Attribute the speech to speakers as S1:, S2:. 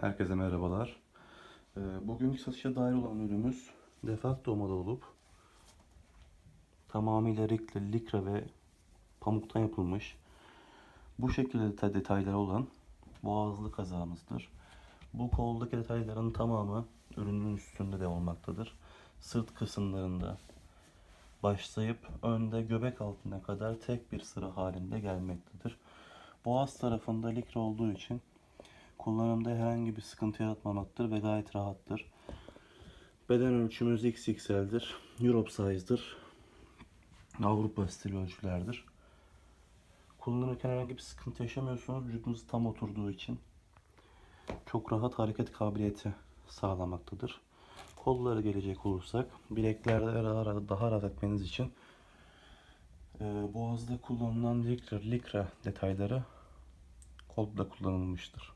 S1: Herkese merhabalar. Ee, Bugünkü satışa dair olan ürünümüz defakto model olup tamamıyla likra, likra ve pamuktan yapılmış bu şekilde deta- detayları olan boğazlı kazağımızdır. Bu koldaki detayların tamamı ürünün üstünde de olmaktadır. Sırt kısımlarında başlayıp önde göbek altına kadar tek bir sıra halinde gelmektedir. Boğaz tarafında likra olduğu için kullanımda herhangi bir sıkıntı yaratmamaktadır ve gayet rahattır. Beden ölçümüz XXL'dir. Europe size'dır. Avrupa stili ölçülerdir. Kullanırken herhangi bir sıkıntı yaşamıyorsunuz. Vücudunuz tam oturduğu için çok rahat hareket kabiliyeti sağlamaktadır. Kollara gelecek olursak bileklerde daha rahat, etmeniz için e, boğazda kullanılan likra, likra detayları kolda kullanılmıştır.